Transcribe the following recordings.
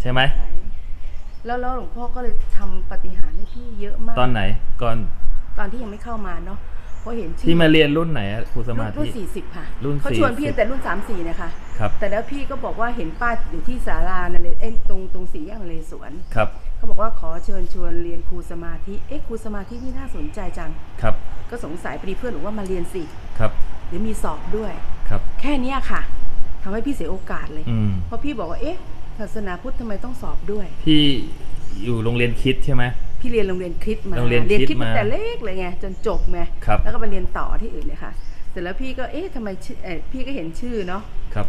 ใช่ไหมใช่แล้วแล้วหลวงพ่อก็เลยทำปาฏิหารย์ให้พี่เยอะมาก ตอนไหนก่อนตอนที่ยังไม่เข้ามาเนาะเพราะเห็นชื่อที่มาเรียนรุ่นไหนอะครูสมารุ่ธินสี่สิบค่ะรุ่นเขาชวนพี่40แต่รุ่นสามสี่นะคะครับแต่แล้วพี่ก็บอกว่าเห็นป้ายอยู่ที่ศาลานั่นเลยเอ้ยตรงตรงสี่แยกนเรศวรครับเขาบอกว่าขอเชิญชวนเรียนครูสมาธิเอ๊ะครูสมาธินี่น่าสนใจจังครับ ก็สงสัยพอดีเพื่อนบอกว่ามาเรียนสิครับเดี๋ยวมีสอบด้วยครับ แค่เนี้ยค่ะทำให้พี่เสียโอกาสเลยอืมเพราะพี่บอกว่าเอ๊ะ ศาสนาพุทธทำไมต้องสอบด้วยพี่อยู่โรงเริยนคิดใช่ไหม พี่เรียนโรงเรียนคริสต์มาโรงเรียนคริสต์คริสต์ตั้งมาแต่เล็กเลยไงจนจบไงครับแล้วก็ไปเรียนต่อที่อื่นเลยค่ะ เสร็จแล้วพี่ก็เอ๊ะทำไมชื่อเอ่อพี่ก็เห็นชื่อเนาะครับ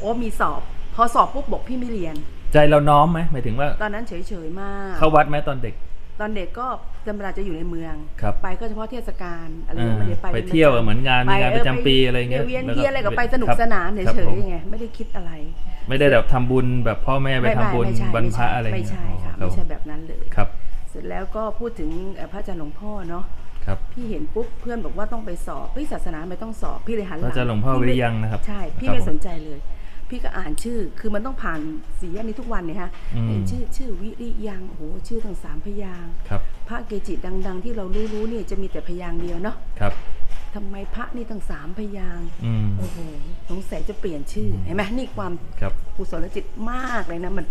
โอ้มีสอบ พอสอบปุ๊บบอกพี่ไม่เรียน ใจเราน้อมไหมหมายถึงว่า ตอนนั้นเฉยๆมาก เข้าวัดไหมตอนเด็ก ตอนเด็กก็ธรรมดาจะอยู่ในเมือง ครับ ไปก็เฉพาะเทศกาลอะไรอ่าไม่ได้ไปไปเที่ยวเหมือนงานมีงานประจำปีอะไรเงี้ยเวียนแล้วก็เทียนอะไรก็ไปสนุกครับสนานครับเฉผยมๆไงไม่ได้คิดอะไร ไม่ได้แบบทำบุญแบบพ่อแม่ไปทำบุญไม่ใช่วันพระอะไรไม่เงี้ยใช่ค่ะอ๋อไม่ใช่แบบนั้นเลยครับ เสร็จแล้วก็พูดถึงเอ่อพระอาจารย์หลวงพ่อเนาะครับพี่เห็นปุ๊บเพื่อนบอกว่าต้องไปสอบเฮ้ยศาสนาไม่ต้องสอบพี่เลยหันหพลัระงอาจารย์หลวงพ่อพี่วิไม่ริยังนะครับ ใช่ พี่ครับไม่ผมสนใจเลย พี่ก็อ่านชื่อ คือมันต้องผ่านสีแยกนี้ทุกวันเนี่ยฮะอืมเห็นชื่อชื่อวิริยังโอ้โหชื่อตั้งสามพยางค์ครับพระเกจิดัง ๆ ที่เรารู้รู้ๆเนี่ยจะมีแต่พยางค์เดียวเนาะครับทำไมพระนี่ตั้งสามพยางค์อืมโอ้โหสงสัยจะเปลี่ยนชื่อเห็นไหมนี่ความครับกุศลจิตมากเลยนะมัน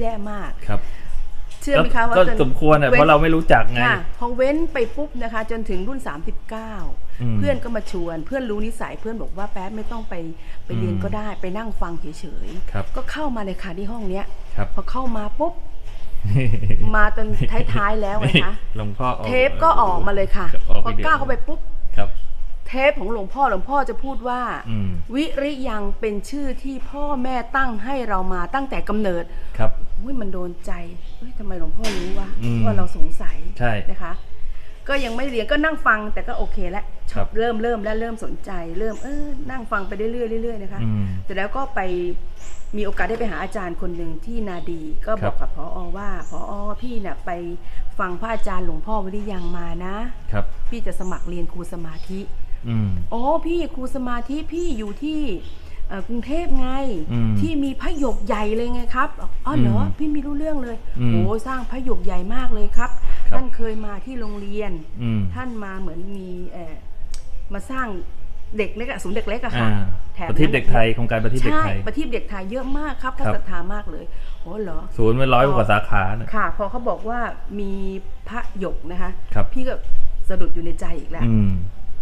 แย่มากครับ เชื่อไหมคะว่าก็จนสมควรอะเพราะเราไม่รู้จักไงค่ะพอเว้นไปปุ๊บนะคะ จนถึงรุ่นอืม39 เพื่อนก็มาชวน เพื่อนรู้นิสัยเพื่อนบอกว่าแป๊ดไม่ต้องไปไปเรียนอืมก็ได้ไปนั่งฟังเฉยครับๆก็เข้ามาเลยค่ะที่ห้องเนี้ยครับพอเข้ามาปุ๊บมาจนท้ายๆแล้วไงคะหลวงพ่อออกเทปก็ออกมาเลยค่ะออกพอวิดีโอก้าวเข้าไปปุ๊บครับเทปของหลวงพ่อหลวงพ่อจะพูดว่าอืมวิริยังเป็นชื่อที่พ่อแม่ตั้งให้เรามาตั้งแต่กำเนิด ครับอุ้ยมันโดนใจเฮ้ยทำไมหลวงพ่อรู้วะอืมว่าเราสงสัยใช่นะคะ ก็ยังไม่เรียนก็นั่งฟังแต่ก็โอเคแล้วชครัอบบเริ่มเริ่มและเริ่มสนใจ เริ่มเออนั่งฟังไปเรื่อยๆเรื่อยๆนะคะอืมเสร็จแล้วก็ไปมีโอกาสได้ไปหาอาจารย์คนหนึ่งที่นาดีก็บครัอบกกับพออว่าพออพี่เนี่ยไปฟังพระอาจารย์หลวงพ่อวิริยังมานะครับพี่จะสมัครเรียนครูสมาธิอืมอ๋อพี่ครูสมาธิพี่อยู่ที่เอ่อกรุงเทพไงอืมที่มีพระหยกใหญ่เลยไงครับอ๋อเหรออืมพี่ไม่รู้เรื่องเลยอืมโอ้สร้างพระหยกใหญ่มากเลยครับครับ ท่านเคยมาที่โรงเรียนอืมท่านมาเหมือนมีเอ่อมาสร้างเด็กเล็กอะศูนย์เด็กเล็กอะค่ะอ่าแถบประทีปเด็กไทยโครงการประทีปเด็กใช่ไทยประทีปเด็กไทยเยอะมากครับครัท่านบศรัทธามากเลยโอ้เหรอศูนย์เป็นร้อยกว่าสาขานะค่ะ พอเขาบอกว่ามีพระหยกนะคะครับพี่ก็สะดุดอยู่ในใจอีกแล้วอืม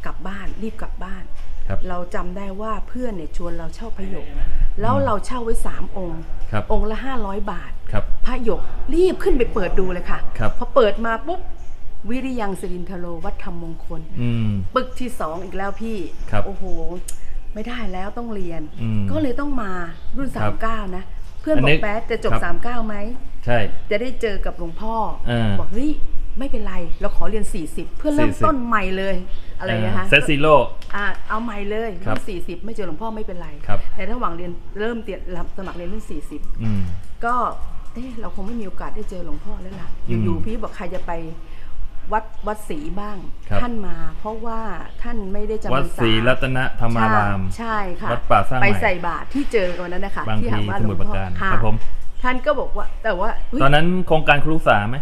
กลับบ้านรีบกลับบ้านครับเราจำได้ว่าเพื่อนเนี่ยชวนเราเช่าพระหยก แล้วเราเช่าไว้สามองค์ครับองค์ละห้าร้อยบาทครับ พระหยกรีบขึ้นไปเปิดดูเลยค่ะครับพอเปิดมาปุ๊บวิริยังสิรินทโลวัดธรรมมงคลอืมปึกที่สองอีกแล้วพี่ครับโอ้โห ไม่ได้แล้วต้องเรียนอืมก็เลยต้องมารุ่นครับ39นะ เพื่อนอันบอนี้กแป๊ดจะจบครับ39ไหมใช่ จะได้เจอกับหลวงพ่อเออบอกเฮ้ยไม่เป็นไร เราขอเรียน 40 เพื่อเริ่ม40ต้นใหม่เลยอะไรนะคะเซตซีโร่อ่าเอาใหม่เลยครัรุ่บน40 ไม่เจอหลวงพ่อไม่เป็นไรครับแต่ระหว่างเรียนเริ่มเตียนรับสมัครเรียนรุ่น40อืมก็ เอ๊ะเราคงไม่มีโอกาสได้เจอหลวงพ่อแล้วล่ะ อืมอยู่ๆพี่บอกใครจะไปวัดวัดศรีบ้าง ครับ ท่านมา เพราะว่าท่านไม่ได้จำพวัรดรษาศรีรัตนธรรมาราม ใช่ค่ะวัดป่าสร้างใหม่ ไปใส่บาตรที่เจอกันวันนั้นนะคะบางที่หาพีว่าสหลมุวทงรปราพ่อการค่ะครับผม ท่านก็บอกว่า แต่ว่าเฮ้ยตอนนั้นโครงการครูสาไหม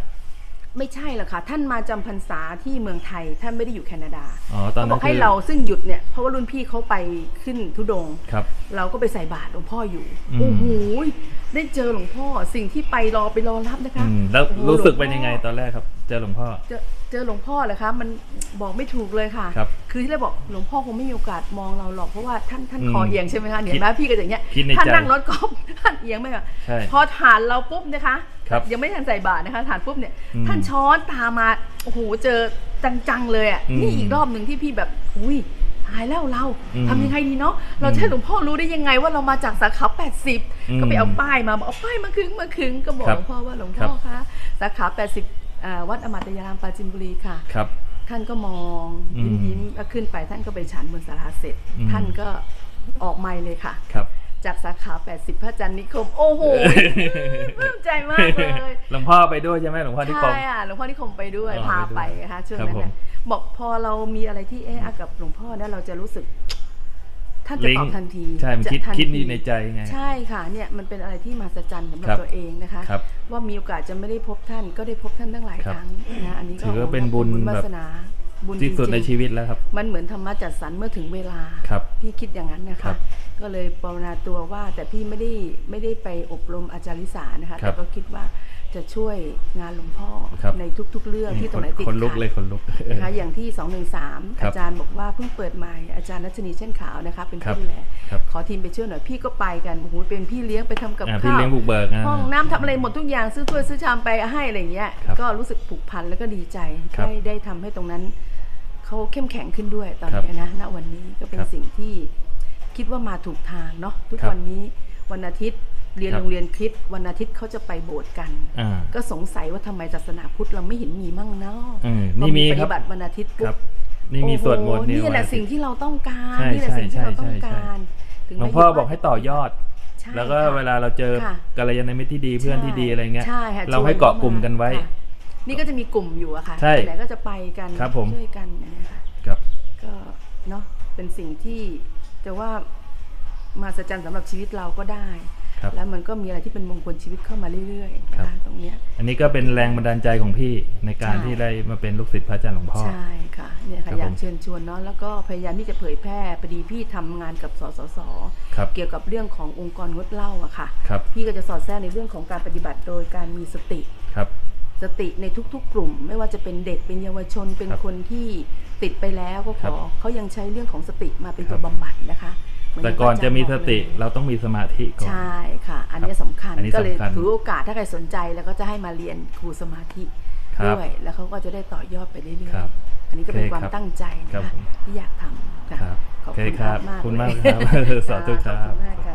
ไม่ใช่หรอกค่ะ ท่านมาจำพรรษาที่เมืองไทย ท่านไม่ได้อยู่แคนาดาอ๋อตอนเขาบนั้อนกคืให้อเราซึ่งหยุดเนี่ยเพราะว่ารุ่นพี่เขาไปขึ้นทุดงค์ ครับ เราก็ไปใส่บาตรหลวงพ่ออยู่ อืม โอ้โห ได้เจอหลวงพ่อสิ่งที่ไปรอไปรอรับนะคะอืมแล้วโอ้โหรู้สึกหลวงพ่อเป็นยังไงตอนแรกครับ เจอหลวงพ่อ เจอเจอหลวงพ่อเหรอคะมันบอกไม่ถูกเลยค่ะครับคือที่เราบอกหลวงพ่อคงไม่มีโอกาสมองเราหรอกเพราะว่าท่านท่านอืมคอเอียงใช่ไหมคะเนี่ยเห็นไหมพี่ก็อย่างเงี้ยคิดในท่านใจนั่งรถกอล์ฟท่านเอียงไหมคะใช่พอฐานเราปุ๊บนะคะครับยังไม่ทันใส่บาตรนะคะฐานปุ๊บเนี่ยอืมท่านช้อนตามมาโอ้โหเจอจังๆเลยอะอืม นี่อีกรอบหนึ่งที่พี่แบบอุ้ยตายแล้วเราอืมทำยังไงดีเนาะเราจะให้หลวงพ่อรู้ได้ยังไงว่าเรามาจากสาขาอืม80 ก็ไปเอาป้ายมาบอกเอาป้ายมาคึงมาคึงก็บอกครับหลวงพ่อว่าหลวงครัพ่อบคะสาขา 80อ่าวัดอมตะยารามปราจินบุรีค่ะครับท่านก็มองอืมยิ้มยิ้มๆแล้วขึ้นไปท่านก็ไปฉันบนศาลาเสร็จอืมท่านก็ออกไม่เลยค่ะครับ จากสาขา 80 พระจันทร์นิคม โอ้โหปลื้มใจมากเลยหลวงพ่อไปด้วยใช่ไหมหลวงพ่อที่คมใช่อะหลวงพ่อนิคมไปด้วยอ๋อพาไปไปด้วยนะคะช่วงครับนั้นผมน่ะบอกพอเรามีอะไรที่เอ๊ะอะกับหลวงพ่อเนี่ยเราจะรู้สึก ท่านจะลิงตอก์บทันทีใช่มันจะคิดทันคิดทีนี่ในใจไงใช่ค่ะเนี่ยมันเป็นอะไรที่มหัศจรรย์สำหรับครับตัวเองนะคะครับว่ามีโอกาสจะไม่ได้พบท่านก็ได้พบท่านตั้งหลายครัคบรั้งนะอันนี้ก็ถือว่าเป็นบุญวาแบบสนา บุญที่สุดจริงๆในชีวิตแล้วครับมันเหมือนธรรมะจัดสรรเมื่อถึงเวลา ครับพี่คิดอย่างนั้นนะครัคะ บก็เลยภาวนาตัวว่าแต่พี่ไม่ได้ไม่ได้ไปอบรมอาจารย์ลิสานะคะ ครัแต่บก็คิดว่าจะช่วยงานหลวงพ่อครับในทุก ๆ เรื่องที่ตรงไหนติดคนลุกขัดเลยคนลุกนะคะอย่างที่ 213ครัอาบจารย์บอกว่าเพิ่งเปิดใหม่อาจารย์รัชนีเช่นขาวนะคะเป็นครัผู้บดูแลครับขอทีมไปช่วยหน่อยพี่ก็ไปกันโอ้โหเป็นพี่เลี้ยงไปทำกับอ่าข้าวพี่เลี้ยงบุกเบิกอ่าห้องน้ำทำอะไรหมดทุกอย่างซื้อถ้วยซื้อชามไปให้อะไรอย่างเงี้ยครับก็รู้สึกผูกพันแล้วก็ดีใจครับได้ได้ทำให้ตรงนั้นเขาเข้มแข็งขึ้นด้วยตอนครับนี้นะณวันนี้ก็เป็นครับสิ่งที่คิดว่ามาถูกทางเนาะทุกครับวันนี้วันอาทิตย์ เรียนครับ โรงเรียนคริดวันอาทิตย์เขาจะไปโบสถ์กัน อ่าก็สงสัยว่าทำไมศาสนาพุทธเราไม่เห็นมีมั่งเนาะอืมพอนี่มีปครับฏิบัติวันอาทิตย์คปุ๊รับ บนี่มีโอ้โหสวดมนต์เนี่ยนี่แหละวันอาทิตย์สิ่งที่เราต้องการใช่นี่แหละสิ่งที่เราต้องใช่ใช่การถึหลวงแม้พ่อว่าบอกให้ต่อยอด ใช่แล้วก็ค่ะ เวลาเราเจอค่ะ กัลยาณมิตรที่ดีเพื่อนที่ดีอะไรเงี้ย ใช่ค่ะเราให้เกาะกลุ่มกันไว้ ค่ะนี่ก็จะมีกลุ่มอยู่อะค่ะใช่ไหนก็จะไปกันครับผม ช่วยกันอย่างเงี้ยค่ะ ครับ ก็เนาะเป็นสิ่งที่จะว่ามาสัจจันสำหรับชีวิตเราก็ได้ครับ แล้วมันก็มีอะไรที่เป็นมงคลชีวิตเข้ามาเรื่อยๆนะครัคะบตรงเนี้ยอันนี้ก็เป็นแรงบันดาลใจของพี่ในการใช่ที่ได้มาเป็นลูกศิษย์พระอาจารย์หลวงพ่อใช่ค่ะเนี่ยครัค่ะบอยากผมเชิญชวนเนาะแล้วก็พยายามที่จะเผยแพร่พอดีพี่ทำงานกับสสสครับเกี่ยวกับเรื่องขององค์กรงดเหล้าอะค่ะครับพี่ก็จะสอดแทรกในเรื่องของการปฏิบัติโดยการมีสติครับสติในทุกๆ กลุ่ม ไม่ว่าจะเป็นเด็กเป็นเยาวชนเป็นครับคนที่ติดไปแล้วก็คขรับอเขายังใช้เรื่องของสติมาเป็นครัตับวบำบัดนะคะเห แต่ที่ก่อนพรารย์จะมีสติบอกเลยเราต้องมีสมาธิก่อนใช่ค่ะ อันนี้สำคัญอันนี้ก็เลยสำคัญถือโอกาสถ้าใครสนใจแล้วก็จะให้มาเรียนครูสมาธิครับด้วยแล้วเขาก็จะได้ต่อยอดไปเรื่อยครับๆอันนี้ก็เป็นโอเคความครับตั้งใจครันะบคะผมที่อยากทำค่ะครับขอบโอเคคุณครับมากขอบคุณเลยมากครับสาธุครับ